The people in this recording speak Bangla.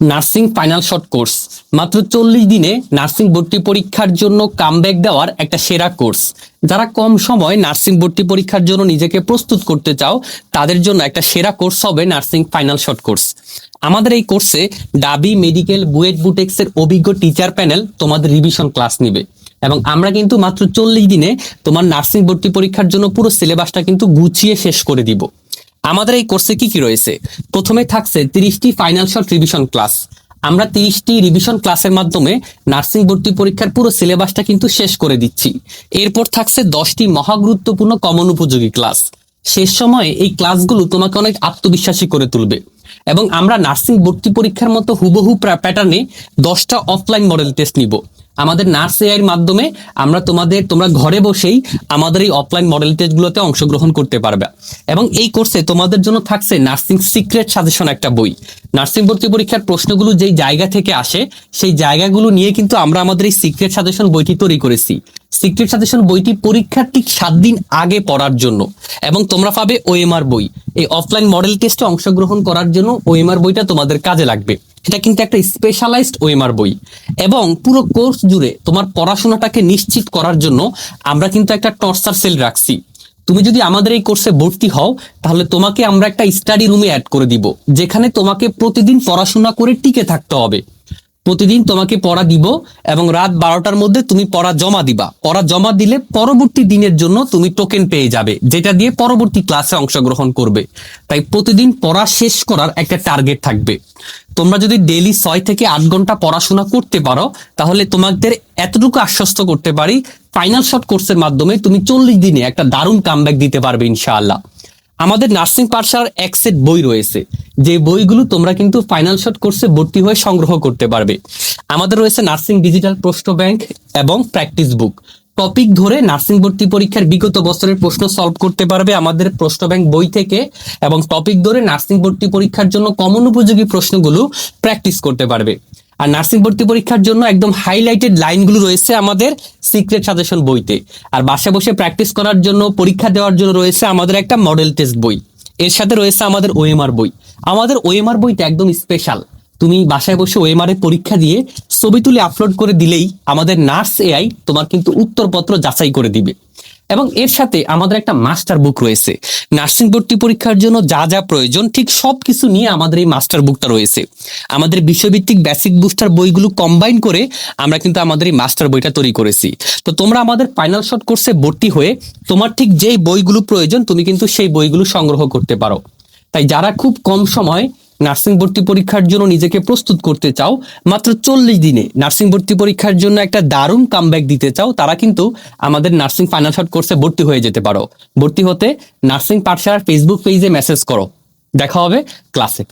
Nursing final short course. মাত্র চল্লিশ দিনে নার্সিং ভর্তি পরীক্ষার জন্য কামব্যাক দেওয়ার একটা সেরা কোর্স। যারা কম সময় নার্সিং ভর্তি পরীক্ষার জন্য নিজেকে প্রস্তুত করতে চাও, তাদের জন্য একটা সেরা কোর্স হবে নার্সিং ফাইনাল শর্ট কোর্স। আমাদের এই কোর্সে ডাবি মেডিকেল বুয়েট বুটেক্সের অভিজ্ঞ টিচার প্যানেল তোমাদের রিভিশন ক্লাস নিবে। এবং আমরা কিন্তু মাত্র চল্লিশ দিনে তোমার নার্সিং ভর্তি পরীক্ষার জন্য পুরো সিলেবাসটা কিন্তু গুছিয়ে শেষ করে দিব। আমাদের এই কোর্সে কি কি রয়েছে? প্রথমে থাকছে তিরিশটি ফাইনাল রিভিশন ক্লাস আমরা তিরিশটি রিভিশন ক্লাসের মাধ্যমে নার্সিং ভর্তি পরীক্ষার পুরো সিলেবাসটা কিন্তু শেষ করে দিচ্ছি। এরপর থাকছে দশটি মহা গুরুত্বপূর্ণ কমন উপযোগী ক্লাস শেষ সময়ে এই ক্লাসগুলো তোমাকে অনেক আত্মবিশ্বাসী করে তুলবে। এবং আমরা নার্সিং ভর্তি পরীক্ষার মতো হুবহু প্যাটার্নে দশটা অফলাইন মডেল টেস্ট নিব। আমাদের নার্স এআইয়ের মাধ্যমে আমরা তোমাদের, তোমরা ঘরে বসেই আমাদের এই অফলাইন মডেল টেস্টগুলোতে অংশগ্রহণ করতে পারবে। এবং এই কোর্সে তোমাদের জন্য থাকছে নার্সিং সিক্রেট সাজেশন একটা বই। নার্সিং ভর্তি পরীক্ষার প্রশ্নগুলো যেই জায়গা থেকে আসে, সেই জায়গাগুলো নিয়ে কিন্তু আমরা আমাদের এই সিক্রেট সাজেশন বইটি তৈরি করেছি। সিক্রেট সাজেশন বইটি পরীক্ষার ঠিক সাত দিন আগে পড়ার জন্য। এবং তোমরা পাবে ওএমআর বই। এই অফলাইন মডেল টেস্টে অংশগ্রহণ করার জন্য ওএমআর বইটা তোমাদের কাজে লাগবে। এটা কিন্তু একটা স্পেশালাইজড ওয়েমার বই। এবং পুরো কোর্স জুড়ে তোমার পড়াশোনাটাকে নিশ্চিত করার জন্য আমরা কিন্তু একটা টর্চার সেল রাখছি। তুমি যদি আমাদের এই কোর্সে ভর্তি হও, তাহলে তোমাকে আমরা একটা স্টাডি রুমে অ্যাড করে দিব, যেখানে তোমাকে প্রতিদিন পড়াশোনা করে টিকে থাকতে হবে। প্রতিদিন তোমাকে পড়া দিব এবং রাত বারোটার মধ্যে তুমি পড়া জমা দিবা। পড়া জমা দিলে পরবর্তী দিনের জন্য তুমি টোকেন পেয়ে যাবে, যেটা দিয়ে পরবর্তী ক্লাসে অংশগ্রহণ করবে। তাই প্রতিদিন পড়া শেষ করার একটা টার্গেট থাকবে। তোমরা যদি ডেলি ছয় থেকে আট ঘণ্টা পড়াশোনা করতে পারো, তাহলে তোমাদের এতটুকু আশ্বস্ত করতে পারি ফাইনাল শর্ট কোর্সের মাধ্যমে তুমি চল্লিশ দিনে একটা দারুণ কামব্যাক দিতে পারবে ইনশাআল্লাহ। আমাদের নার্সিং পাঠশালার এক সেট বই রয়েছে। যে বইগুলো তোমরা কিন্তু ফাইনাল শট কোর্সে ভর্তি হয়ে সংগ্রহ করতে পারবে। আমাদের রয়েছে নার্সিং ডিজিটাল প্রশ্ন ব্যাংক এবং প্র্যাকটিস বুক টপিক ধরে নার্সিং ভর্তি পরীক্ষার বিগত বছরের প্রশ্ন সলভ করতে পারবে আমাদের প্রশ্ন ব্যাংক বই থেকে এবং টপিক ধরে নার্সিং ভর্তি পরীক্ষার জন্য কমন উপযোগী প্রশ্নগুলো প্র্যাকটিস করতে পারবে। আর নার্সিং ভর্তি পরীক্ষার জন্য একদম হাইলাইটেড লাইনগুলো রয়েছে আমাদের সিক্রেট সাজেশন বইতে। আর বাসায় বসে প্র্যাকটিস করার জন্য, পরীক্ষা দেওয়ার জন্য রয়েছে আমাদের একটা মডেল টেস্ট বই। এর সাথে রয়েছে আমাদের ওএমআর বই। আমাদের ওএমআর বইটা একদম স্পেশাল তুমি বাসায় বসে ওএমআর এর পরীক্ষা দিয়ে ছবি তুলে আপলোড করে দিলেই আমাদের নার্স এআই তোমার কিন্তু উত্তরপত্র যাচাই করে দিবে। এবং এর সাথে আমাদের একটা মাস্টার বুক রয়েছে। নার্সিং ভর্তি পরীক্ষার জন্য যা যা প্রয়োজন, ঠিক সব কিছু নিয়ে আমাদের এই মাস্টার বুকটা রয়েছে। আমাদের বিশ্বভিত্তিক বেসিক বুস্টার বইগুলো কম্বাইন করে আমরা কিন্তু আমাদের এই মাস্টার বইটা তৈরি করেছি। তো তোমরা আমাদের ফাইনাল শর্ট কোর্সে ভর্তি হয়ে তোমার ঠিক যেই বইগুলো প্রয়োজন, তুমি কিন্তু সেই বইগুলো সংগ্রহ করতে পারো। তাই যারা খুব কম সময় নার্সিং ভর্তি পরীক্ষার জন্য নিজেকে প্রস্তুত করতে চাও, মাত্র চল্লিশ দিনে নার্সিং ভর্তি পরীক্ষার জন্য একটা দারুণ কামব্যাক দিতে চাও, তারা কিন্তু আমাদের নার্সিং ফাইনাল শর্ট কোর্সে ভর্তি হয়ে যেতে পারো। ভর্তি হতে নার্সিং পাঠশালার ফেসবুক পেজে মেসেজ করো। দেখা হবে ক্লাসে